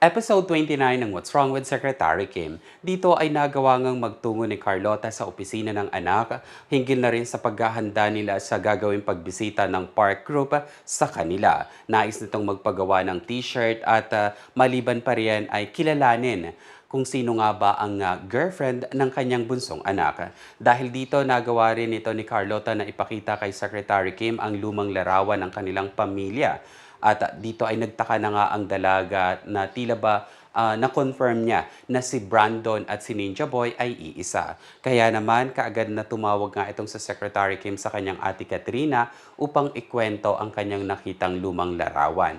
Episode 29 ng What's Wrong with Secretary Kim. Dito ay nagawa ngang magtungo ni Carlota sa opisina ng anak, hinggil na rin sa paghahanda nila sa gagawing pagbisita ng park group sa kanila. Nais nitong magpagawa ng t-shirt at ah, maliban pa riyan ay kilalanin kung sino nga ba ang ah, girlfriend ng kanyang bunsong anak. Dahil dito nagawa rin ito ni Carlota na ipakita kay Secretary Kim ang lumang larawan ng kanilang pamilya. At ah, dito ay nagtaka na nga ang dalaga na tila ba ah, na-confirm niya na si Brandon at si Ninja Boy ay iisa. Kaya naman kaagad na tumawag nga itong sa Secretary Kim sa kanyang ate Katrina upang ikwento ang kanyang nakitang lumang larawan.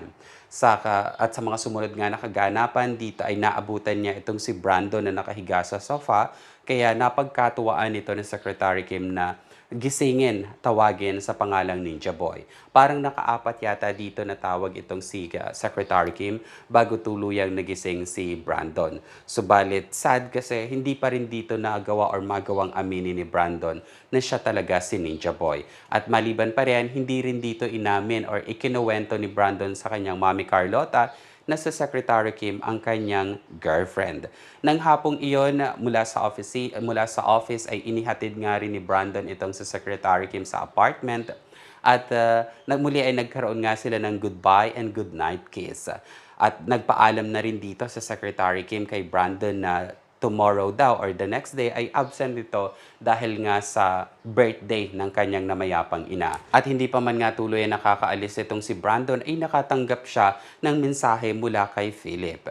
Sa at sa mga sumunod nga na kaganapan, dito ay naabutan niya itong si Brandon na nakahiga sa sofa. Kaya napagkatuwaan nito ng Secretary Kim na gisingin, tawagin sa pangalang Ninja Boy. Parang nakaapat yata dito na tawag itong si uh, Secretary Kim bago tuluyang nagising si Brandon. Subalit sad kasi hindi pa rin dito nagawa or magawang aminin ni Brandon na siya talaga si Ninja Boy. At maliban pa rin, hindi rin dito inamin or ikinuwento ni Brandon sa kanyang mami Carlota na sa Secretary Kim ang kanyang girlfriend. Nang hapong iyon mula sa office mula sa office ay inihatid nga rin ni Brandon itong sa Secretary Kim sa apartment at uh, nagmuli ay nagkaroon nga sila ng goodbye and good night kiss. At nagpaalam na rin dito sa Secretary Kim kay Brandon na tomorrow daw or the next day ay absent ito dahil nga sa birthday ng kanyang namayapang ina. At hindi pa man nga tuloy nakakaalis itong si Brandon ay nakatanggap siya ng mensahe mula kay Philip.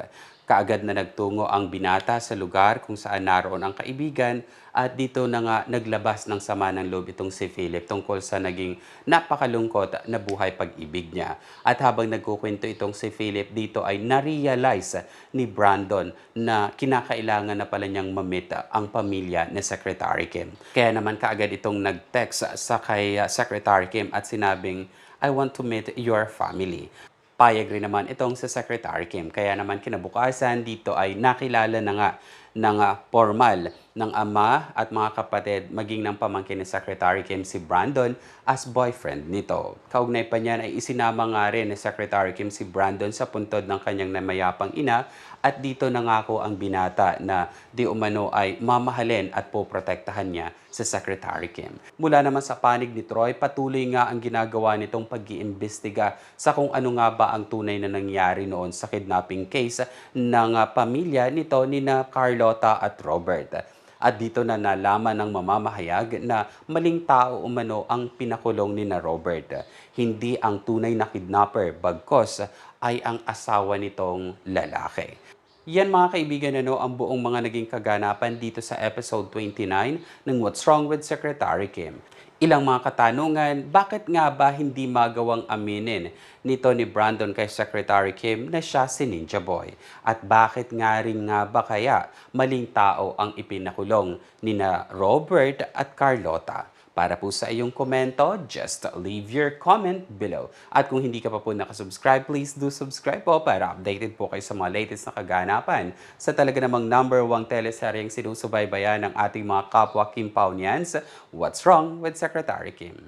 Kaagad na nagtungo ang binata sa lugar kung saan naroon ang kaibigan at dito na nga naglabas ng sama ng loob itong si Philip tungkol sa naging napakalungkot na buhay pag-ibig niya. At habang nagkukwento itong si Philip dito ay na-realize ni Brandon na kinakailangan na pala niyang mamit ang pamilya ni Secretary Kim. Kaya naman kaagad itong nag-text sa kay Secretary Kim at sinabing, I want to meet your family. Payag rin naman itong sa Secretary Kim. Kaya naman kinabukasan dito ay nakilala na nga ng ah, formal ng ama at mga kapatid maging ng pamangkin ni Secretary Kim si Brandon as boyfriend nito. Kaugnay pa niyan ay isinama nga rin ni Secretary Kim si Brandon sa puntod ng kanyang namayapang ina at dito nangako ang binata na di umano ay mamahalin at poprotektahan niya sa Secretary Kim. Mula naman sa panig ni Troy, patuloy nga ang ginagawa nitong pag-iimbestiga sa kung ano nga ba ang tunay na nangyari noon sa kidnapping case ng pamilya nito ni na Carlota at Robert. At dito na nalaman ng mamamahayag na maling tao umano ang pinakulong ni na Robert. Hindi ang tunay na kidnapper, bagkos ay ang asawa nitong lalaki. Yan mga kaibigan ano ang buong mga naging kaganapan dito sa episode 29 ng What's Wrong with Secretary Kim. Ilang mga katanungan, bakit nga ba hindi magawang aminin nito ni Brandon kay Secretary Kim na siya si Ninja Boy? At bakit nga rin nga ba kaya maling tao ang ipinakulong ni na Robert at Carlota? Para po sa iyong komento, just leave your comment below. At kung hindi ka pa po nakasubscribe, please do subscribe po para updated po kayo sa mga latest na kaganapan sa talaga namang number one teleseryeng sinusubaybayan ng ating mga kapwa Kim Paunians, What's Wrong with Secretary Kim?